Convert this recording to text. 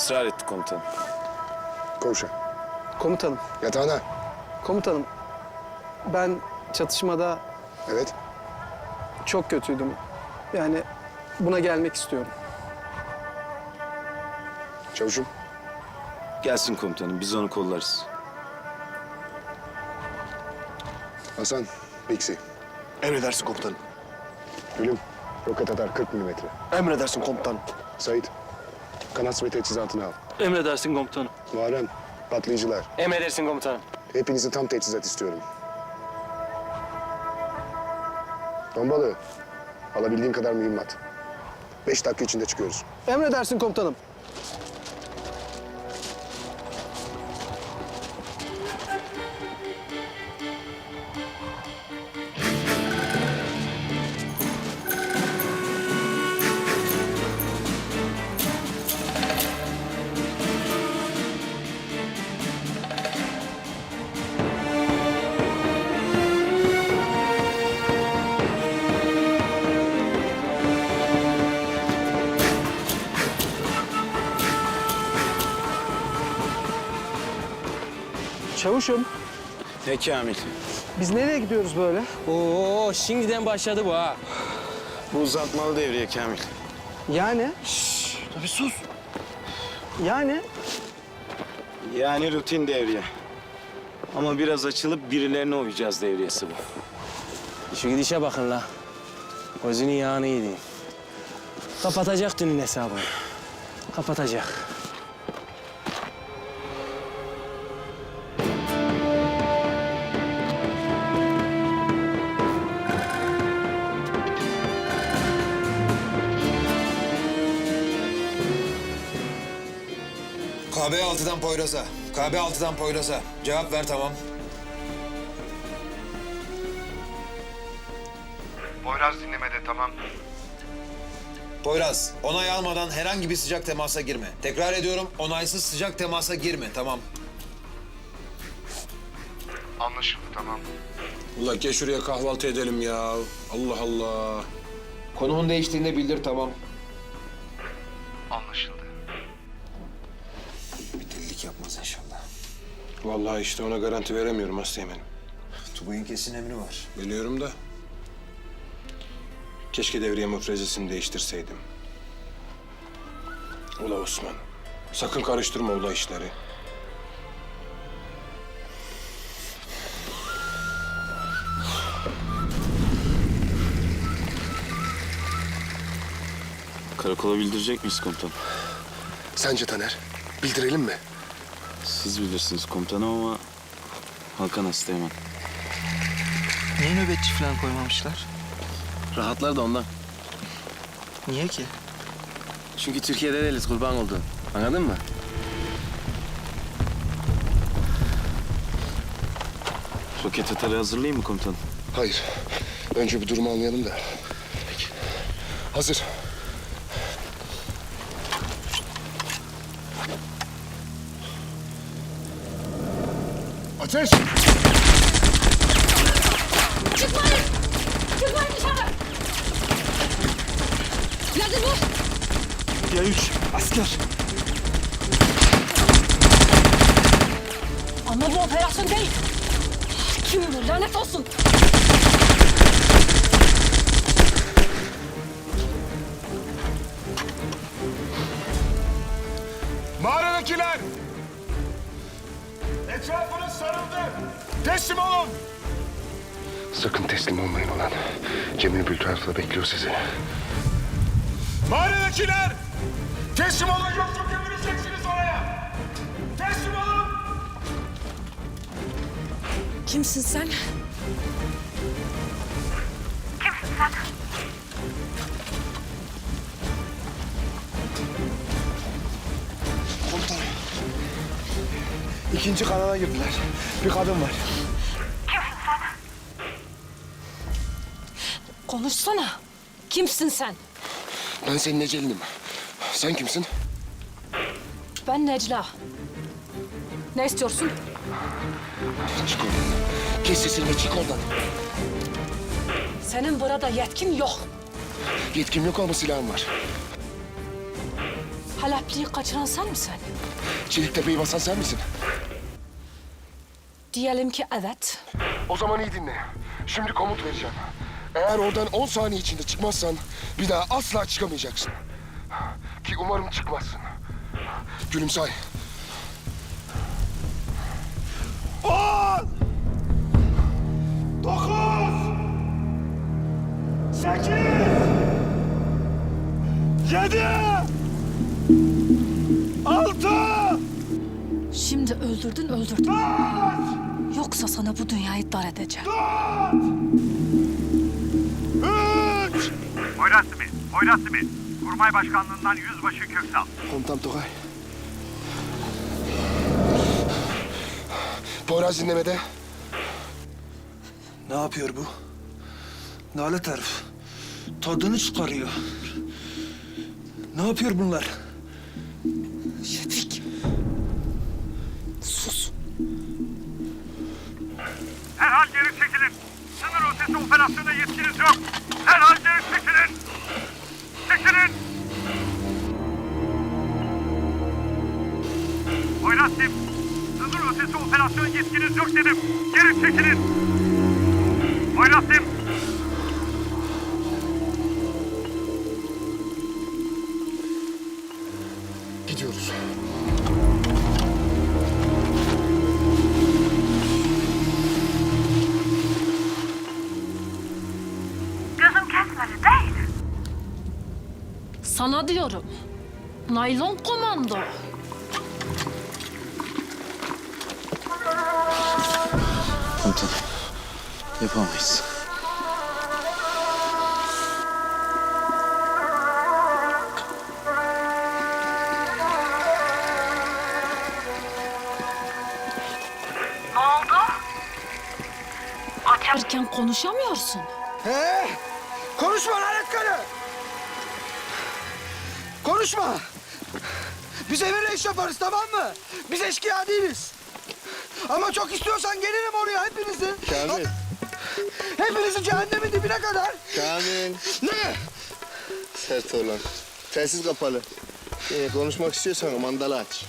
Israr etti komutanım. Koğuşa. Komutanım, Yatağına. komutanım. Ben çatışmada Evet. çok kötüydüm. Yani buna gelmek istiyorum. Çavuşum. Gelsin komutanım biz onu kollarız. Hasan. Biksi. Emredersin komutanım. Gülüm. Roket atar 40 milimetre. Emredersin komutanım. Sait. Kanat ve teçhizatını al. Emredersin komutanım. Muharrem. Patlayıcılar. Emredersin komutanım. Hepinizi tam teçhizat istiyorum. Bombalı. Alabildiğin kadar mühimmat. Beş dakika içinde çıkıyoruz. Emredersin komutanım. Çavuşum, Ne Kamil? biz nereye gidiyoruz böyle? Oo şimdiden başladı bu ha. Bu uzatmalı devriye Kamil. Yani, Tabii sus. yani Yani rutin devriye. Ama biraz açılıp birilerine uyacağız devriyesi bu. Şu gidişe bakın la. Gözünün yağını yedi. Kapatacak dünün hesabını. Kapatacak. KB 6'dan Poyraz'a. KB 6'dan Poyraz'a. Cevap ver tamam. Poyraz dinlemede tamam. Poyraz, onay almadan herhangi bir sıcak temasa girme. Tekrar ediyorum, onaysız sıcak temasa girme tamam. Anlaşıldı tamam. Ula gel şuraya kahvaltı edelim ya. Allah Allah. Konumun değiştiğinde bildir tamam. Vallahi işte ona garanti veremiyorum Asteğmen'im. Tugay'ın kesin emri var. Biliyorum da. Keşke devriye müfrezesini değiştirseydim. Ula Osman. Sakın karıştırma ula işleri. Karakola bildirecek miyiz komutanım? Sence Taner? Bildirelim mi? Siz bilirsiniz komutanım ama Hakan hasta hemen. Niye nöbetçi falan koymamışlar? Rahatlar da ondan. Niye ki? Çünkü Türkiye'de değiliz kurban oldu. Anladın mı? Roket atarı hazırlayayım mı komutanım? Hayır. Önce bir durumu anlayalım da. Peki. Hazır. Ateş! Çıkmayın! Çıkmayın dışarı! Nedir bu? ya üç asker. Ama bu operasyon değil. Kim bu lanet olsun? Mağaradakiler! Teslim olun. Sakın teslim olmayın ulan. Cemil Bültarf'la bekliyor sizi. Mağaradakiler! Teslim olun yoksa gömüleceksiniz oraya. Teslim olun. Kimsin sen? Komutanım. İkinci kanala girdiler. Bir kadın var. Konuşsana. Kimsin sen? Ben senin ecelinim. Sen kimsin? Ben Necla. Ne istiyorsun? Çık oradan. Kes sesini ve çık oradan. Senin burada yetkin yok. Yetkim yok ama silahım var. Halepli'yi kaçıran sen misin? Çeliktepe'yi basan sen misin? Diyelim ki evet. O zaman iyi dinle. Şimdi komut vereceğim. Eğer oradan 10 saniye içinde çıkmazsan bir daha asla çıkamayacaksın. Ki umarım çıkmazsın. Gülümsay. On! Dokuz! Sekiz! Yedi! Şimdi öldürdün öldürdün. Yoksa sana bu dünyayı dar edeceğim. Üç! Poyraz Simit, Poyraz Simit. Kurmay Başkanlığından Yüzbaşı Köksal. Komutan Tokay. Poyraz dinlemede. Ne yapıyor bu? Nalet herif. Tadını çıkarıyor. Ne yapıyor bunlar? Herhal geri çekilin. Sınır ötesi operasyona yetkiniz yok. Herhal geri çekilin. Çekilin. Sim, sınır ötesi operasyon yetkiniz yok dedim. Geri çekilin. Sim, Gidiyoruz. Diyorum. Naylon komando. Komutanım. Yapamayız. Erken konuşamıyorsun. He? Konuşma lanet karı. Konuşma. Biz emirle iş yaparız tamam mı? Biz eşkıya değiliz. Ama çok istiyorsan gelirim oraya hepinizi. Kamil. Hepinizi cehennemin dibine kadar. Kamil, Ne? sert olan. Telsiz kapalı. Ee, konuşmak istiyorsan mandalı aç.